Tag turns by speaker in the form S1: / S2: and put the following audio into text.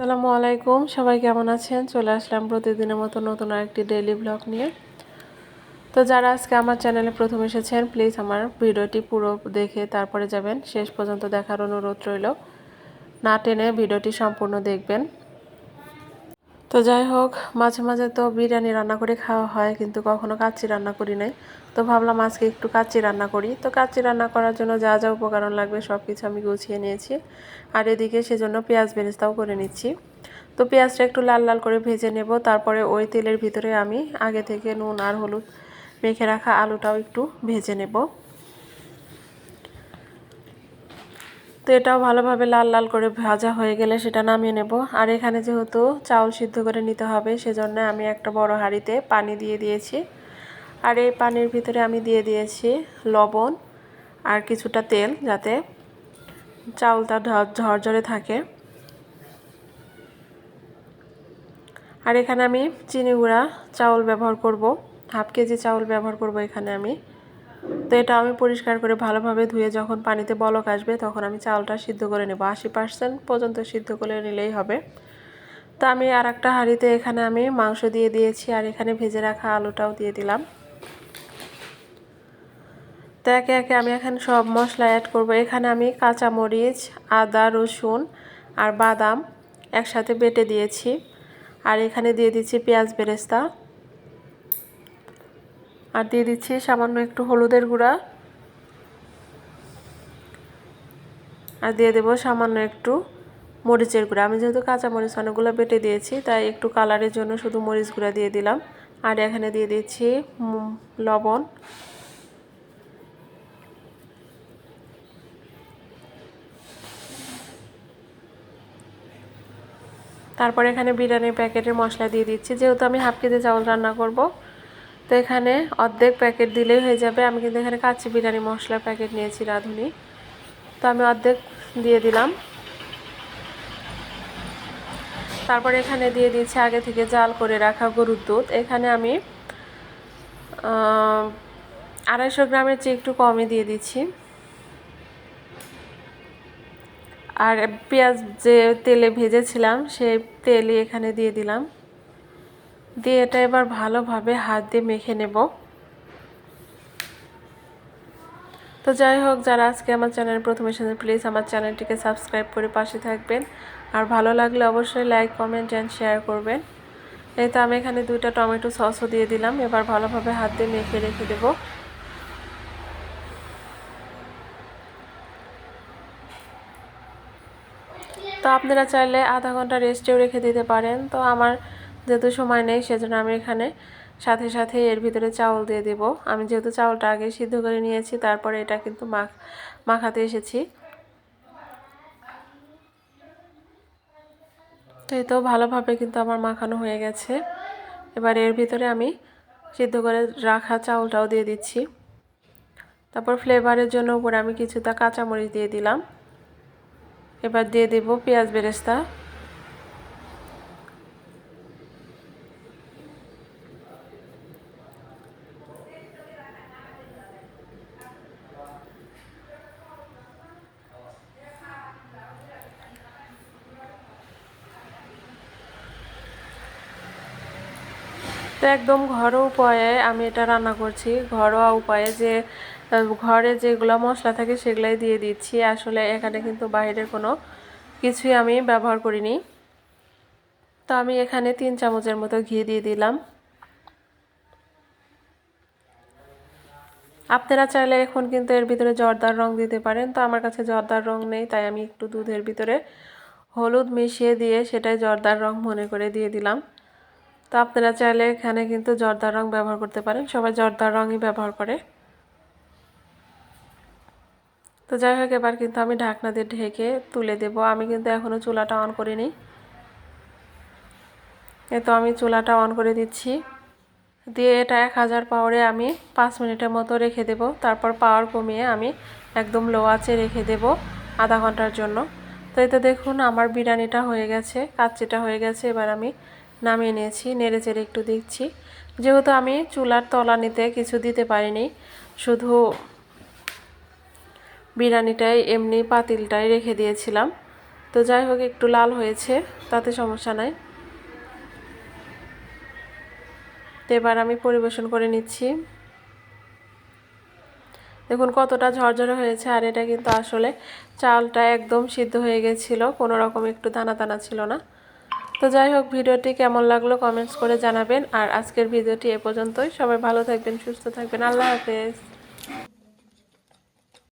S1: আসসালামু আলাইকুম। সবাই কেমন আছেন? চলে আসলাম প্রতিদিনের মতো নতুন আরেকটি ডেইলি ব্লগ নিয়ে। তো যারা আজকে আমার চ্যানেলে প্রথম এসেছেন প্লিজ আমার ভিডিওটি পুরো দেখে তারপরে যাবেন। শেষ পর্যন্ত দেখার অনুরোধ রইল। না টেনে ভিডিওটি সম্পূর্ণ দেখবেন। তো যাই হোক, মাঝে মাঝে তো বিরিয়ানি রান্না করে খাওয়া হয়, কিন্তু কখনো কাচ্চি রান্না করি নাই। তো ভাবলাম আজকে একটু কাচ্চি রান্না করি। তো কাচ্চি রান্না করার জন্য যা যা উপকরণ লাগবে সব কিছু আমি গুছিয়ে নিয়েছি। আর এদিকে সেজন্য পেঁয়াজ বেরেস্তাও করে নিচ্ছি। তো পেঁয়াজটা একটু লাল লাল করে ভেজে নেব। তারপরে ওই তেলের ভিতরে আমি আগে থেকে নুন আর হলুদ মেখে রাখা আলুটাও একটু ভেজে নেব। তো এটাও ভালোভাবে লাল লাল করে ভাজা হয়ে গেলে সেটা নামিয়ে নেব। আর এখানে যেহেতু চাউল সিদ্ধ করে নিতে হবে, সেজন্য আমি একটা বড় হাঁড়িতে পানি দিয়ে দিয়েছি। আর এই পানির ভিতরে আমি দিয়ে দিয়েছি লবণ আর কিছুটা তেল যাতে চাউলটা ঝরঝরে থাকে। আর এখানে আমি চিনি গুঁড়া চাউল ব্যবহার করব, হাফ কেজি চাউল ব্যবহার করব এখানে আমি। তো এটা আমি পরিষ্কার করে ভালোভাবে ধুয়ে যখন পানিতে বলক আসবে তখন আমি চালটা সিদ্ধ করে নেব। আশি পার্সেন্ট পর্যন্ত সিদ্ধ করে নিলেই হবে। তো আমি আর একটা হাঁড়িতে এখানে আমি মাংস দিয়ে দিয়েছি আর এখানে ভেজে রাখা আলুটাও দিয়ে দিলাম। তো একে একে আমি এখানে সব মশলা অ্যাড করব। এখানে আমি কাঁচা মরিচ আদা, রসুন আর বাদাম একসাথে বেটে দিয়েছি। আর এখানে দিয়ে দিচ্ছি পেঁয়াজ বেরেস্তা। আর দিয়ে দিচ্ছি সামান্য একটু হলুদের গুঁড়া। আর দিয়ে দেবো সামান্য একটু মরিচের গুঁড়া। আমি যেহেতু কাঁচা মরিচ অনেকগুলো বেটে দিয়েছি, তাই একটু কালারের জন্য শুধু মরিচ গুঁড়া দিয়ে দিলাম। আর এখানে দিয়ে দিচ্ছি লবণ। তারপর এখানে বিরিয়ানির প্যাকেটের মশলা দিয়ে দিচ্ছি। যেহেতু আমি হাফ কেজি চাউল রান্না করব তো এখানে অর্ধেক প্যাকেট দিলেই হয়ে যাবে। আমি কিন্তু এখানে কাচ্চি বিরিয়ানি মশলার প্যাকেট নিয়েছি রাঁধুনি। তো আমি অর্ধেক দিয়ে দিলাম। তারপর এখানে দিয়ে দিয়েছি আগে থেকে জাল করে রাখা গরুর দুধ। এখানে আমি আড়াইশো গ্রামের চেয়ে একটু কমই দিয়ে দিচ্ছি। আর পেঁয়াজ যে তেলে ভেজেছিলাম, সেই তেলই এখানে দিয়ে দিলাম। দিয়ে এটা এবার ভালোভাবে হাত দিয়ে মেখে নেব। তো যাই হোক, যারা আজকে আমার চ্যানেল প্রথম এসেছেন প্লিজ আমার চ্যানেলটিকে সাবস্ক্রাইব করে পাশে থাকবেন। আর ভালো লাগলে অবশ্যই লাইক কমেন্ট অ্যান্ড শেয়ার করবেন। এই তো আমি এখানে দুইটা টমেটো সসও দিয়ে দিলাম। এবার ভালোভাবে হাত দিয়ে মেখে রেখে দেবো। তো আপনারা চাইলে আধা ঘণ্টা রেস্টেও রেখে দিতে পারেন। তো আমার যেহেতু সময় নেই, সেজন্য আমি এখানে সাথে সাথে এর ভিতরে চাউল দিয়ে দেব। আমি যেহেতু চাউলটা আগে সিদ্ধ করে নিয়েছি, তারপরে এটা কিন্তু মাখ মাখাতে এসেছি। তো এই তো ভালোভাবে কিন্তু আমার মাখানো হয়ে গেছে। এবার এর ভিতরে আমি সিদ্ধ করে রাখা চাউলটাও দিয়ে দিচ্ছি। তারপর ফ্লেভারের জন্য উপরে আমি কিছুটা কাঁচামরিচ দিয়ে দিলাম। এবার দিয়ে দেব পেঁয়াজ বেরেস্তা। তো একদম ঘরোয়া উপায়ে আমি এটা রান্না করছি। ঘরোয়া উপায়ে যে ঘরে যেগুলো মশলা থাকে সেগুলাই দিয়ে দিচ্ছি। আসলে এখানে কিন্তু বাইরের কোনো কিছুই আমি ব্যবহার করিনি। তো আমি এখানে তিন চামচের মতো ঘি দিয়ে দিলাম। আপনারা চাইলে এখন কিন্তু এর ভিতরে জর্দার রং দিতে পারেন। তো আমার কাছে জর্দার রং নেই, তাই আমি একটু দুধের ভিতরে হলুদ মিশিয়ে দিয়ে সেটাই জর্দার রং মনে করে দিয়ে দিলাম। তো আপনারা চাইলে এখানে কিন্তু জর্দার রং ব্যবহার করতে পারেন। সবাই জর্দার রঙই ব্যবহার করে। তো যাই হোক, এবার কিন্তু আমি ঢাকনা দিয়ে ঢেকে তুলে দেব। আমি কিন্তু এখনও চুলাটা অন করিনি। এ তো আমি চুলাটা অন করে দিচ্ছি। দিয়ে এটা এক হাজার পাওয়ারে আমি পাঁচ মিনিটের মতো রেখে দেব। তারপর পাওয়ার কমিয়ে আমি একদম লো আঁচে রেখে দেব আধা ঘণ্টার জন্য। তো এতে দেখুন, আমার বিরিয়ানিটা হয়ে গেছে, কাচ্চিটা হয়ে গেছে। এবার আমি নামিয়ে নিয়েছি, নেড়ে চেড়ে একটু দিচ্ছি যেহেতু আমি চুলার তলানিতে কিছু দিতে পারিনি, শুধু বিরিয়ানিটাই এমনি পাতিলটাই রেখে দিয়েছিলাম। তো যাই হোক, একটু লাল হয়েছে, তাতে সমস্যা নাই। তো এবার আমি পরিবেশন করে নিচ্ছি। দেখুন, কতটা ঝরঝরে হয়েছে, আর এটা কিন্তু আসলে চালটা একদম সিদ্ধ হয়ে গেছিল, কোনো রকম একটু দানা দানা ছিল না। তো যাই হোক, ভিডিওটি কেমন লাগল কমেন্টস করে জানাবেন। আর আজকের ভিডিওটি এ পর্যন্তই। সবাই ভালো থাকবেন, সুস্থ থাকবেন। আল্লাহ হাফেজ।